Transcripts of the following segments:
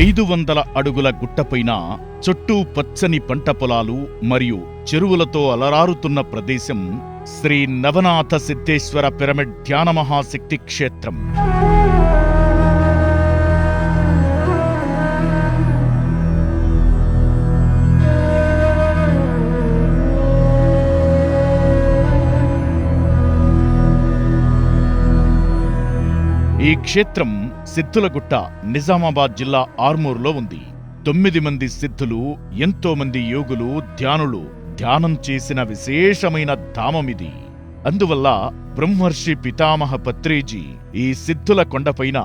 ఐదు వందల అడుగుల గుట్టపైన చుట్టూ పచ్చని పంట పొలాలు మరియు చెరువులతో అలరారుతున్న ప్రదేశం శ్రీ నవనాథ సిద్ధేశ్వర పిరమిడ్ ధ్యాన మహాశక్తి క్షేత్రం. ఈ క్షేత్రం సిద్ధులగుట్ట నిజామాబాద్ జిల్లా ఆర్మూర్లో ఉంది. తొమ్మిది మంది సిద్ధులు ఎంతో మంది యోగులు ధ్యానులు ధ్యానం చేసిన విశేషమైన ధామమిది అందువల్ల బ్రహ్మర్షి పితామహ పత్రేజీ ఈ సిద్ధుల కొండపైన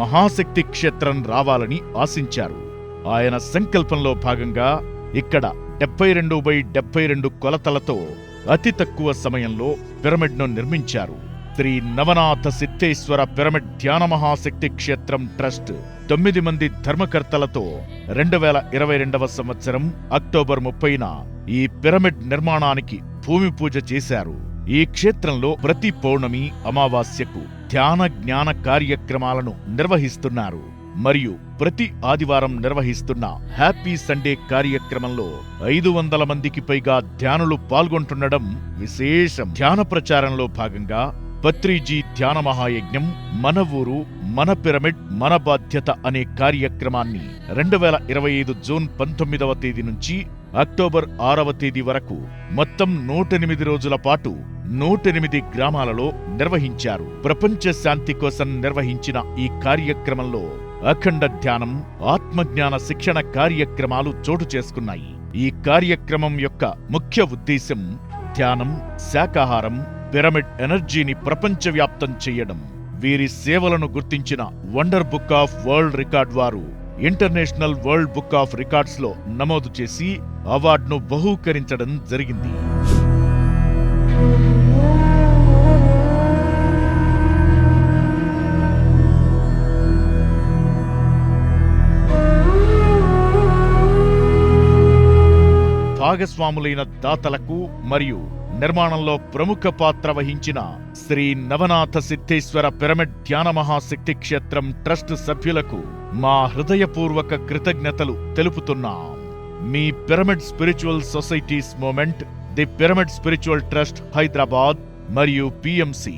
మహాశక్తి క్షేత్రం రావాలని ఆశించారు. ఆయన సంకల్పంలో భాగంగా ఇక్కడ డెబ్బై రెండు బై డెబ్బై రెండు కొలతలతో అతి తక్కువ సమయంలో పిరమిడ్ను నిర్మించారు. శ్రీ నవనాథ సిద్ధేశ్వర పిరమిడ్ ధ్యాన మహాశక్తి క్షేత్రం ట్రస్ట్ తొమ్మిది మంది ధర్మకర్తలతో రెండు వేల ఇరవై రెండవ సంవత్సరం అక్టోబర్ ముప్పైన ఈ పిరమిడ్ నిర్మాణానికి భూమి పూజ చేశారు. ఈ క్షేత్రంలో ప్రతి పౌర్ణమి అమావాస్యకు ధ్యాన జ్ఞాన కార్యక్రమాలను నిర్వహిస్తున్నారు. మరియు ప్రతి ఆదివారం నిర్వహిస్తున్న హ్యాపీ సండే కార్యక్రమంలో ఐదు వందల మందికి పైగా ధ్యానులు పాల్గొంటుండడం విశేషం. ధ్యాన ప్రచారంలో భాగంగా పత్రిజీ ధ్యాన మహాయజ్ఞం మన ఊరు మన పిరమిడ్ మన బాధ్యత అనే కార్యక్రమాన్ని రెండు వేల ఇరవై ఐదు జూన్ పంతొమ్మిదవ తేదీ నుంచి అక్టోబర్ ఆరవ తేదీ వరకు మొత్తం నూటెనిమిది రోజుల పాటు నూటెనిమిది గ్రామాలలో నిర్వహించారు. ప్రపంచ శాంతి కోసం నిర్వహించిన ఈ కార్యక్రమంలో అఖండ ధ్యానం ఆత్మజ్ఞాన శిక్షణ కార్యక్రమాలు చోటు చేసుకున్నాయి. ఈ కార్యక్రమం యొక్క ముఖ్య ఉద్దేశం ధ్యానం శాకాహారం పిరమిడ్ ఎనర్జీని ప్రపంచవ్యాప్తం చేయడం. వీరి సేవలను గుర్తించిన wonder book of world record వారు ఇంటర్నేషనల్ వరల్డ్ బుక్ ఆఫ్ రికార్డ్స్లో నమోదు చేసి అవార్డును బహూకరించడం జరిగింది. భాగస్వాములైన దాతలకు మరియు నిర్మాణంలో ప్రముఖ పాత్ర వహించిన శ్రీ నవనాథ సిద్ధేశ్వర పిరమిడ్ ధ్యాన మహాశక్తి క్షేత్రం ట్రస్ట్ సభ్యులకు మా హృదయపూర్వక కృతజ్ఞతలు తెలుపుతున్నాం. మీ pyramid spiritual societies movement the pyramid spiritual trust Hyderabad మరియు పిఎంసి